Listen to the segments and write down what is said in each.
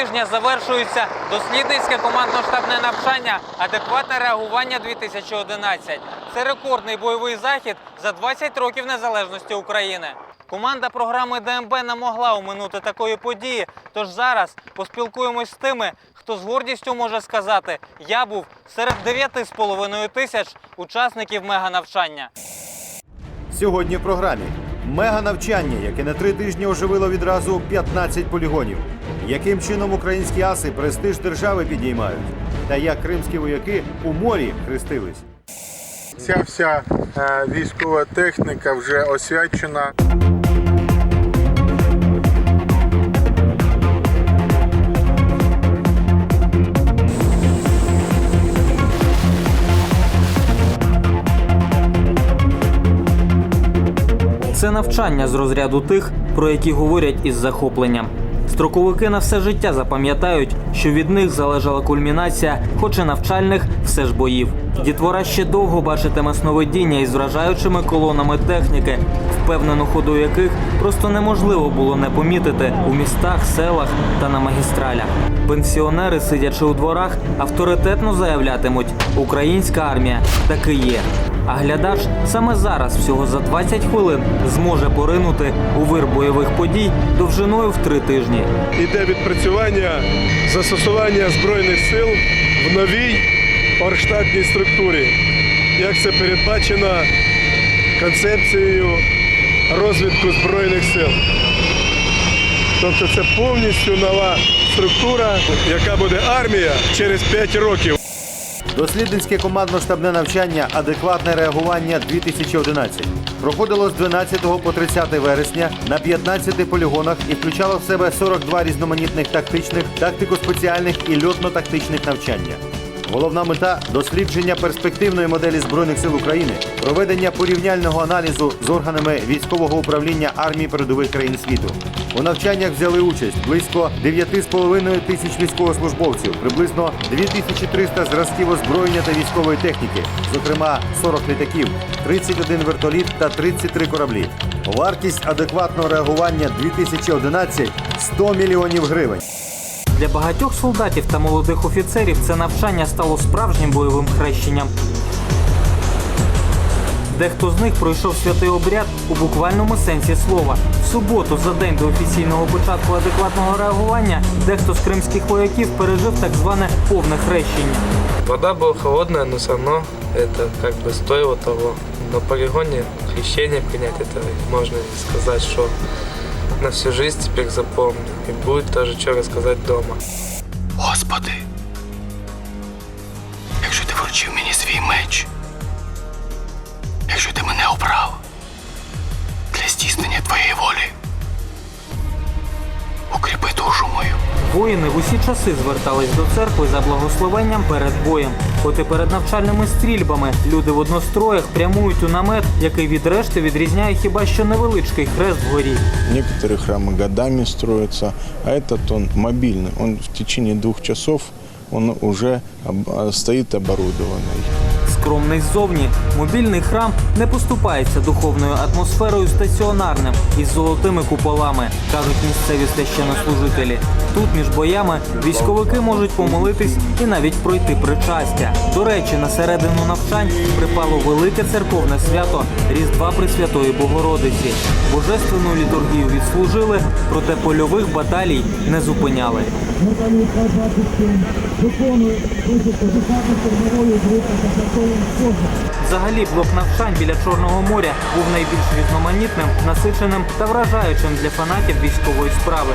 Тижня завершується дослідницьке командно-штабне навчання Адекватне реагування 2011. Це рекордний бойовий захід за 20 років незалежності України. Команда програми ДМБ не могла оминути такої події. Тож зараз поспілкуємось з тими, хто з гордістю може сказати: я був серед 9,5 тисяч учасників меганавчання. Сьогодні в програмі мега навчання, яке на три тижні оживило відразу 15 полігонів. Яким чином українські аси престиж держави підіймають? Та як кримські вояки у морі хрестились? Ця вся е, військова техніка вже освячена. Це навчання з розряду тих, про які говорять із захопленням. Строковики на все життя запам'ятають, що від них залежала кульмінація, хоч і навчальних, все ж боїв. Дітвора ще довго бачитиме сновидіння із вражаючими колонами техніки, впевнену ходу яких просто неможливо було не помітити у містах, селах та на магістралях. Пенсіонери, сидячи у дворах, авторитетно заявлятимуть: українська армія таки є. А глядач саме зараз, всього за 20 хвилин, зможе поринути у вир бойових подій довжиною в три тижні. Іде відпрацювання застосування збройних сил в новій оргштатній структурі, як це передбачено концепцією розвитку збройних сил. Тобто це повністю нова структура, яка буде армія через 5 років. Дослідницьке командно-штабне навчання Адекватне реагування 2011 проходило з 12 по 30 вересня на 15 полігонах і включало в себе 42 різноманітних тактичних, тактико-спеціальних і льотно-тактичних навчання. Головна мета дослідження перспективної моделі збройних сил України, проведення порівняльного аналізу з органами військового управління армії передових країн світу. У навчаннях взяли участь близько 9,5 тисяч військовослужбовців, приблизно 2300 зразків озброєння та військової техніки, зокрема 40 літаків, 31 вертоліт та 33 кораблі. Вартість адекватного реагування 2011 – 100 мільйонів гривень. Для багатьох солдатів та молодих офіцерів це навчання стало справжнім бойовим хрещенням. Дехто з них пройшов святий обряд у буквальному сенсі слова. В суботу, за день до офіційного початку адекватного реагування, дехто з кримських вояків пережив так зване повне хрещення. Вода была холодная, но все равно это как бы стоило того. На полигоне крещение принять, это можно сказать, что на всю жизнь теперь запомню. И будет тоже что рассказать дома. Господи, якщо ти вручив мені свій меч, якщо ти мене обрав для здійснення твоєї волі, укріпи душу мою. Воїни в усі часи звертались до церкви за благословенням перед боєм. От і перед навчальними стрільбами люди в одностроях прямують у намет, який від решти відрізняє хіба що невеличкий хрест вгорі. Некоторые храмы годами строятся, а этот он мобильный. Он в течение двух часов он уже об- а, стоит оборудованный. Скромний ззовні, мобільний храм не поступається духовною атмосферою стаціонарним із золотими куполами, кажуть місцеві священнослужителі. Тут між боями військовики можуть помолитись і навіть пройти причастя. До речі, на середину навчань припало велике церковне свято Різдва Пресвятої Богородиці. Божественну літургію відслужили, проте польових баталій не зупиняли. Взагалі блок навчань біля Чорного моря був найбільш різноманітним, насиченим та вражаючим для фанатів військової справи.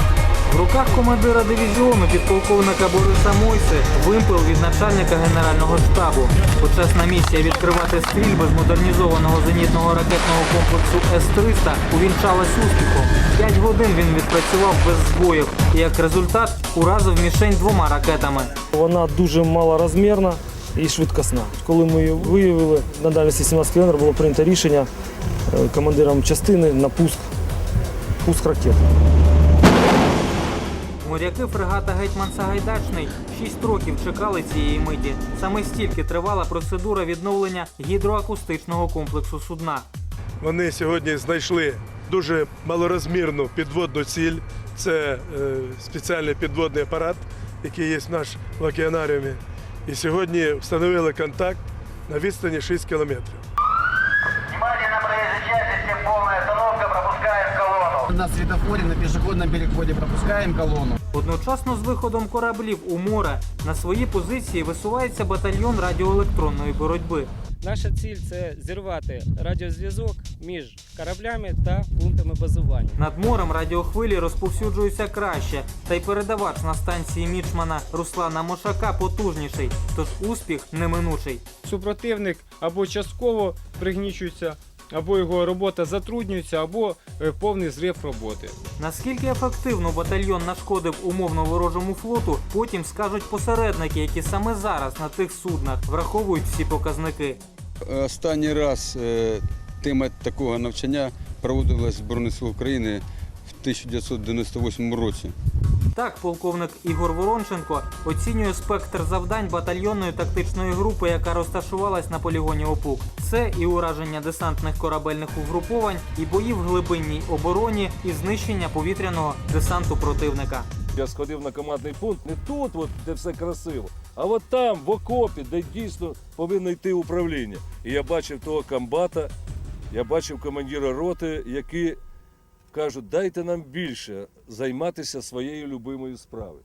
В руках командира дивізіону підполковника Бориса Мойси вимпел від начальника генерального штабу. Почесна місія відкривати стрільби з модернізованого зенітного ракетного комплексу С-300 увінчалась успіхом. П'ять годин він відпрацював без збоїв і як результат уразив мішень двома ракетами. Вона дуже малорозмірна і швидкісна. Коли ми її виявили, на дальності 17 км було прийнято рішення е, командиром частини на пуск, пуск ракет. Моряки фрегата Гетьман Сагайдачний 6 років чекали цієї миті. Саме стільки тривала процедура відновлення гідроакустичного комплексу судна. Вони сьогодні знайшли дуже малорозмірну підводну ціль, Це е, спеціальний підводний апарат, який є в наш в океанаріумі. І сьогодні встановили контакт на відстані 6 кілометрів. Внимание на проезжей полная остановка, пропускаем колонну. На светофоре, на пешеходном переходе пропускаємо колону. Одночасно з виходом кораблів у море на свої позиції висувається батальйон радіоелектронної боротьби. Наша ціль це зірвати радіозв'язок між кораблями та пунктами базування. Над морем радіохвилі розповсюджуються краще, та й передавач на станції мічмана Руслана Мошака потужніший, тож успіх неминучий. супротивник або частково пригнічується, або його робота затруднюється, або е, повний зрив роботи. Наскільки ефективно батальйон нашкодив умовно ворожому флоту, потім скажуть посередники, які саме зараз на тих суднах враховують всі показники. Останній раз е, тема такого навчання проводилась в Збройних сил України в 1998 році. Так, полковник Ігор Воронченко оцінює спектр завдань батальйонної тактичної групи, яка розташувалась на полігоні ОПУК. Це і ураження десантних корабельних угруповань, і бої в глибинній обороні, і знищення повітряного десанту противника. Я сходив на командний пункт не тут, от, де все красиво, а от там, в окопі, де дійсно повинно йти управління. І я бачив того комбата, я бачив командира роти, які кажуть, дайте нам більше займатися своєю любимою справою.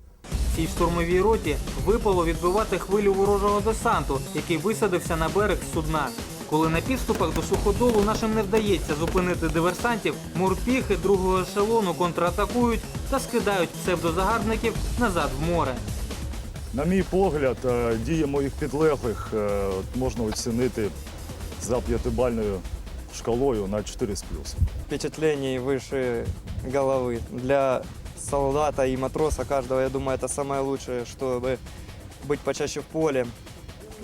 Цій штурмовій роті випало відбивати хвилю ворожого десанту, який висадився на берег судна. Коли на підступах до суходолу нашим не вдається зупинити диверсантів, морпіхи другого ешелону контратакують та скидають псевдозагарбників назад в море. На мій погляд, е, дії моїх підлеглих е, от можна оцінити за п'ятибальною шкалою на 4 з плюсом. Впечатлений выше головы. Для солдата и матроса каждого, я думаю, это самое лучшее, чтобы быть почаще в поле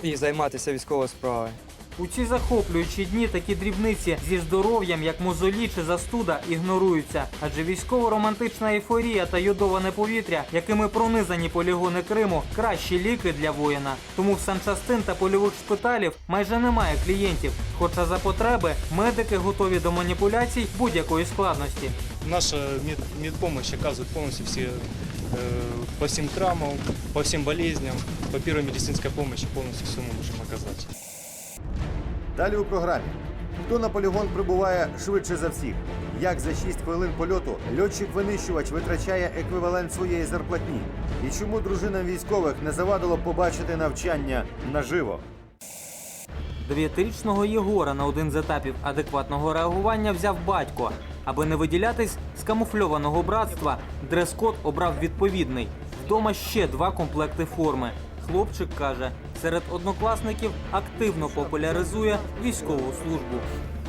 і займатися військовою справою. У ці захоплюючі дні такі дрібниці зі здоров'ям, як мозолі чи застуда, ігноруються, адже військово-романтична ейфорія та йодоване повітря, якими пронизані полігони Криму, кращі ліки для воїна. Тому в санчастин та польових шпиталів майже немає клієнтів. Хоча за потреби медики готові до маніпуляцій будь-якої складності. Наша мед, медпомощь оказывает полностью все э, по всем травмам, по всем болезням, по первой медицинской помощи полностью все мы можем оказать. Далі у програмі. Хто на полігон прибуває швидше за всіх? Як за 6 хвилин польоту льотчик-винищувач витрачає еквівалент своєї зарплатні? І чому дружинам військових не завадило побачити навчання наживо? Дев'ятирічного Єгора на один з етапів адекватного реагування взяв батько. Аби не виділятись з камуфльованого братства, дрес-код обрав відповідний. Вдома ще два комплекти форми. Хлопчик каже, серед однокласників активно популяризує військову службу.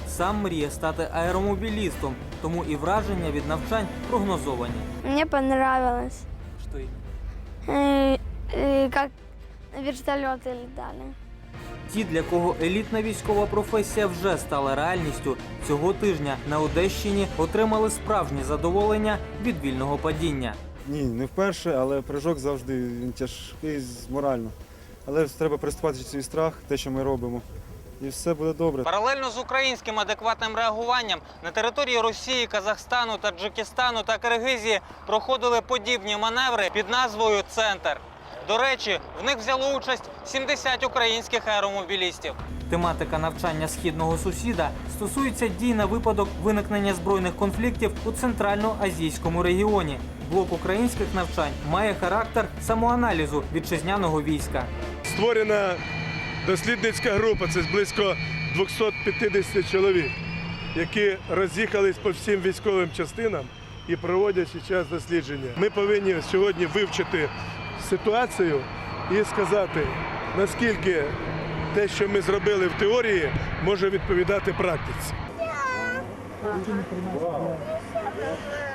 Сам мріє стати аеромобілістом, тому і враження від навчань прогнозовані. Мне понравилось, Що й э, э, как вертолеты летали. Ті, для кого елітна військова професія вже стала реальністю, цього тижня на Одещині отримали справжнє задоволення від вільного падіння. Ні, не вперше, але прыжок завжди він тяжкий морально. Але треба приступати свій страх, те, що ми робимо. І все буде добре. Паралельно з українським адекватним реагуванням на території Росії, Казахстану, Таджикистану та Киргизії проходили подібні маневри під назвою Центр. До речі, в них взяло участь 70 українських аеромобілістів. Тематика навчання східного сусіда стосується дій на випадок виникнення збройних конфліктів у центрально-азійському регіоні. Блок українських навчань має характер самоаналізу вітчизняного війська. Створена дослідницька група, це близько 250 чоловік, які роз'їхались по всім військовим частинам і проводять зараз дослідження. Ми повинні сьогодні вивчити ситуацію і сказати, наскільки те, що ми зробили в теорії, може відповідати практиці.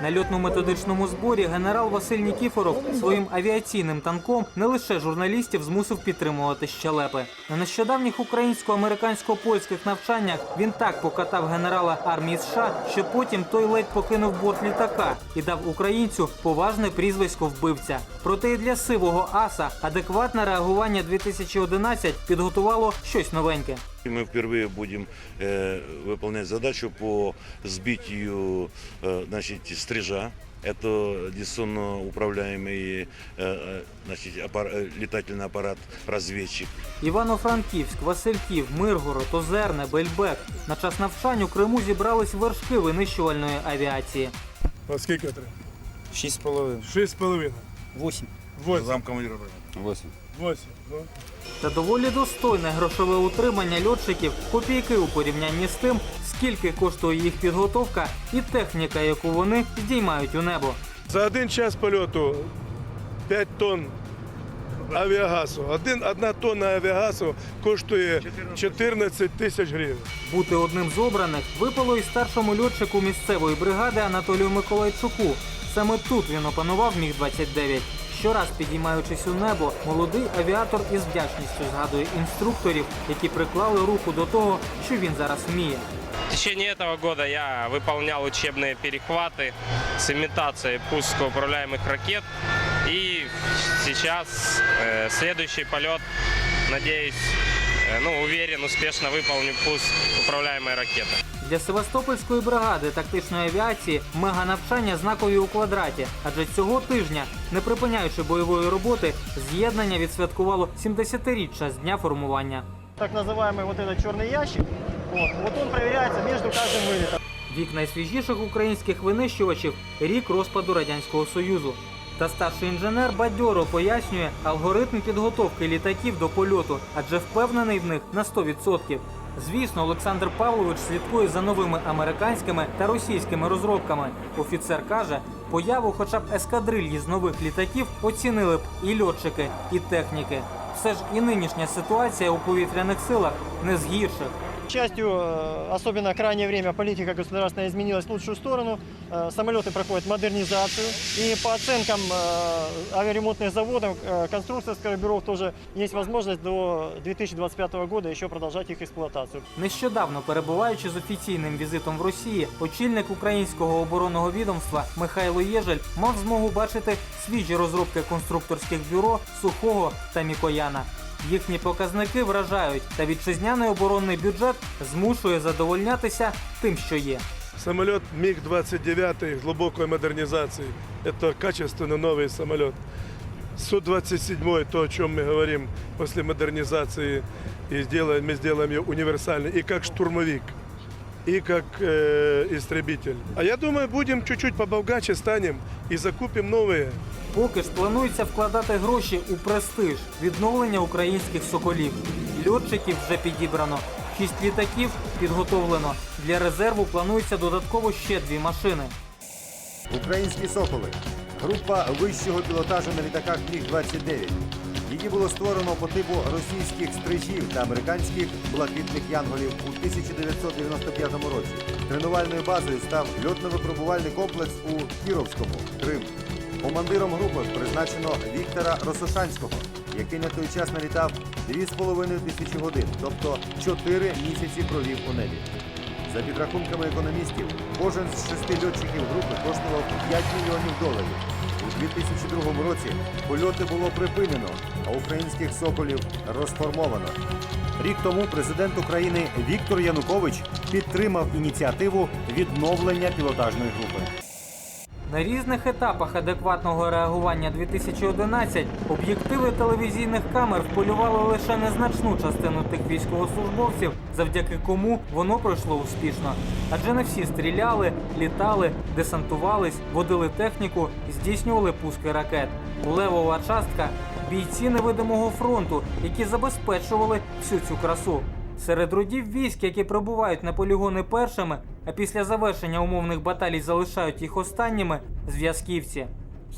На льотно-методичному зборі генерал Василь Нікіфоров своїм авіаційним танком не лише журналістів змусив підтримувати щелепи. На нещодавніх українсько-американсько-польських навчаннях він так покатав генерала армії США, що потім той ледь покинув борт літака і дав українцю поважне прізвисько вбивця. Проте і для сивого аса адекватне реагування 2011 підготувало щось новеньке. Мы впервые будем э, выполнять задачу по сбитию э, значит, «Стрижа». Это дистанционно управляемый э, э, значит, аппар- э, летательный аппарат «Разведчик». Івано-Франківськ, Васильків, Миргород, Озерне, Бельбек. На час навчань у Криму зібрались вершки винищувальної авіації. А скільки треба? Шість з половиною. Шість з половиною. Восемь. Восемь. Замкомандира. Восемь. Восемь. Ну. Та доволі достойне грошове утримання льотчиків копійки у порівнянні з тим, скільки коштує їх підготовка і техніка, яку вони здіймають у небо. За один час польоту 5 тонн авіагазу. Один, одна тонна авіагазу коштує 14 тисяч гривень. Бути одним з обраних випало і старшому льотчику місцевої бригади Анатолію Миколайчуку. Саме тут він опанував міг 29 Щораз підіймаючись у небо, молодий авіатор із вдячністю згадує інструкторів, які приклали руку до того, що він зараз вміє. В течение этого года я выполнял учебные перехваты с имитацией пуска управляемых ракет. И сейчас э, следующий полет, надеюсь, э, ну, уверен, успешно выполню пуск управляемой ракеты. Для Севастопольської бригади тактичної авіації мега-навчання знакові у квадраті, адже цього тижня, не припиняючи бойової роботи, з'єднання відсвяткувало 70-річчя з дня формування. Так называемый вот этот черный ящик, вот, вот он проверяется между каждым вылетом. Вік найсвіжіших українських винищувачів рік розпаду радянського союзу. Та старший інженер бадьоро пояснює алгоритм підготовки літаків до польоту, адже впевнений в них на 100%. Звісно, Олександр Павлович слідкує за новими американськими та російськими розробками. Офіцер каже, появу хоча б ескадрильї з нових літаків оцінили б і льотчики, і техніки. Все ж і нинішня ситуація у повітряних силах не з гірших. К счастью, э, особенно в крайнее время политика государственная изменилась в лучшую сторону. Э, Самолеты проходят модернизацию. И по оценкам э, авиаремонтных заводов, э, конструкторских бюро тоже есть возможность до 2025 года еще продолжать их эксплуатацию. Нещодавно перебуваючи з офіційним візитом в Росії, очільник українського оборонного відомства Михайло Єжель мав змогу бачити свіжі розробки конструкторських бюро Сухого та Мікояна. Їхні показники вражають, та вітчизняний оборонний бюджет змушує задовольнятися тим, що є. Самолет МиГ-29 глубокой модернизации. Это качественно новый самолет. Су-27, то, о чем мы говорим после модернизации, и сделаем, мы сделаем ее универсальной, и как штурмовик, и как э, истребитель. А я думаю, будем чуть-чуть побогаче станем и закупим новые. Поки ж планується вкладати гроші у престиж відновлення українських соколів. Льотчиків вже підібрано. Шість літаків підготовлено. Для резерву планується додатково ще дві машини. Українські соколи. Група вищого пілотажу на літаках Міг-29. Її було створено по типу російських стрижів та американських блакитних янголів у 1995 році. Тренувальною базою став льотно-випробувальний комплекс у Кіровському, Крим. Командиром групи призначено Віктора Росошанського, який на той час налітав 2,5 тисячі годин, тобто 4 місяці провів у небі. За підрахунками економістів, кожен з шести льотчиків групи коштував 5 мільйонів доларів. У 2002 році польоти було припинено, а українських соколів розформовано. Рік тому президент України Віктор Янукович підтримав ініціативу відновлення пілотажної групи. На різних етапах адекватного реагування 2011 об'єктиви телевізійних камер вполювали лише незначну частину тих військовослужбовців, завдяки кому воно пройшло успішно. Адже не всі стріляли, літали, десантувались, водили техніку, здійснювали пуски ракет. Левова частка бійці невидимого фронту, які забезпечували всю цю красу. Серед родів військ, які прибувають на полігони першими, а після завершення умовних баталій залишають їх останніми зв'язківці.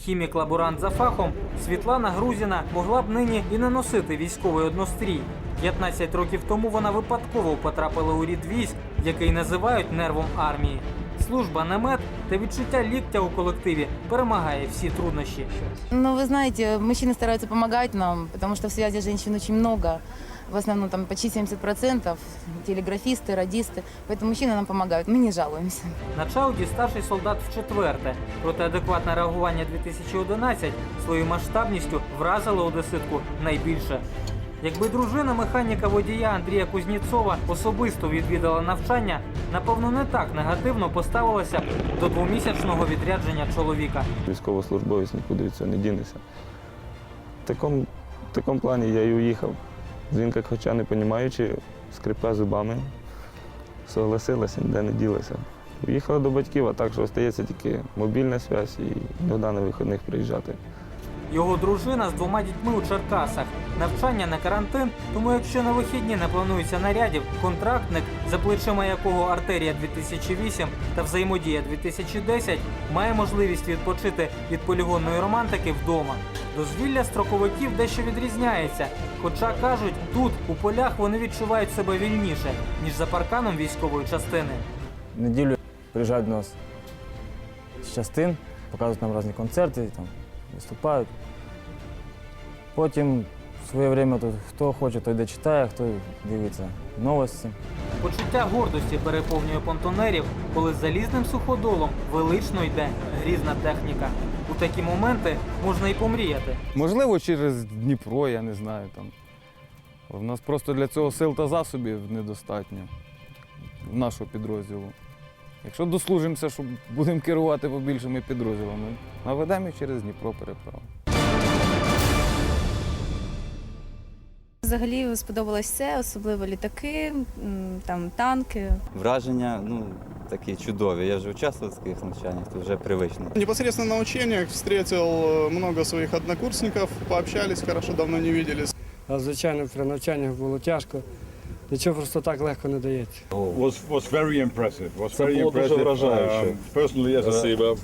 Хімік-лаборант за фахом Світлана Грузіна могла б нині і не носити військовий однострій. 15 років тому вона випадково потрапила у рід військ, який називають нервом армії. Служба намет та відчуття ліктя у колективі перемагає всі труднощі. Ну, вы знаете, мужчины стараются помогать нам, потому что в связи женщин очень много В основном там почти 70% телеграфисты, радисты. Поэтому мужчины нам помогают. Мы не жалуемся. На Чауді старший солдат в четверте. Проте адекватне реагування 2011 своєю масштабністю вразило одеситку найбільше. Якби дружина механіка водія Андрія Кузнєцова особисто відвідала навчання, напевно, не так негативно поставилася б до двомісячного відрядження чоловіка. Військовослужбовець нікуди від цього не дінеться. В такому, в такому плані я і уїхав. Жінка, хоча не розуміючи, скрипка зубами, согласилася, ніде не ділася. Їхала до батьків, а так що остається тільки мобільна зв'язь і до на вихідних приїжджати. Його дружина з двома дітьми у Черкасах. Навчання на карантин, тому якщо на вихідні не планується нарядів, контрактник, за плечима якого артерія 2008 та взаємодія 2010, має можливість відпочити від полігонної романтики вдома. Дозвілля строковиків дещо відрізняється. Хоча кажуть, тут у полях вони відчувають себе вільніше, ніж за парканом військової частини. Неділю приїжджають до нас з частин, показують нам різні концерти, там, виступають. Потім в своє время тут хто хоче, той де читає, хто дивиться новості. Почуття гордості переповнює понтонерів, коли з залізним суходолом велично йде грізна техніка. У такі моменти можна й помріяти. Можливо, через Дніпро, я не знаю. Там. У нас просто для цього сил та засобів недостатньо в нашого підрозділу. Якщо дослужимося, що будемо керувати побільшими підрозділами, наведемо їх через Дніпро переправу. Взагалі сподобалось все, особливо літаки, там танки. Враження ну, такі чудові. Я вже участвував в таких навчаннях, то вже привично. Непосредственно на учениях встретил э, много своих однокурсников, пообщались хорошо, давно не виделись. А звичайно, при навчаннях було тяжко. Нічого просто так легко не дається. was was very impressive. Was Це very було дуже impressive. вражаюче. Um, personally, as a Спасибо.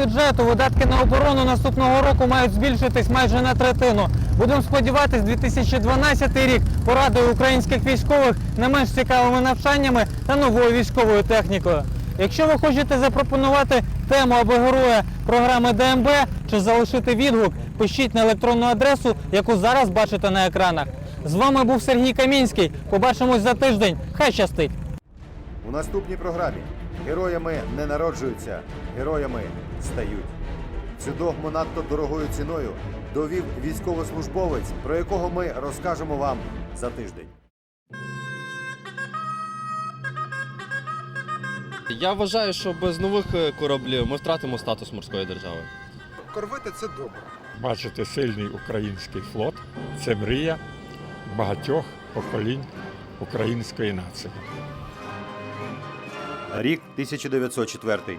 бюджету, видатки на оборону наступного року мають збільшитись майже на третину. Будемо сподіватись, 2012 рік порадує українських військових не менш цікавими навчаннями та новою військовою технікою. Якщо ви хочете запропонувати тему або героя програми ДМБ чи залишити відгук, пишіть на електронну адресу, яку зараз бачите на екранах. З вами був Сергій Камінський. Побачимось за тиждень. Хай щастить! У наступній програмі героями не народжуються, героями стають. Цю догму надто дорогою ціною довів військовослужбовець, про якого ми розкажемо вам за тиждень. Я вважаю, що без нових е, кораблів ми втратимо статус морської держави. Корвети це добре. Бачити сильний український флот це мрія багатьох поколінь української нації. Рік 1904.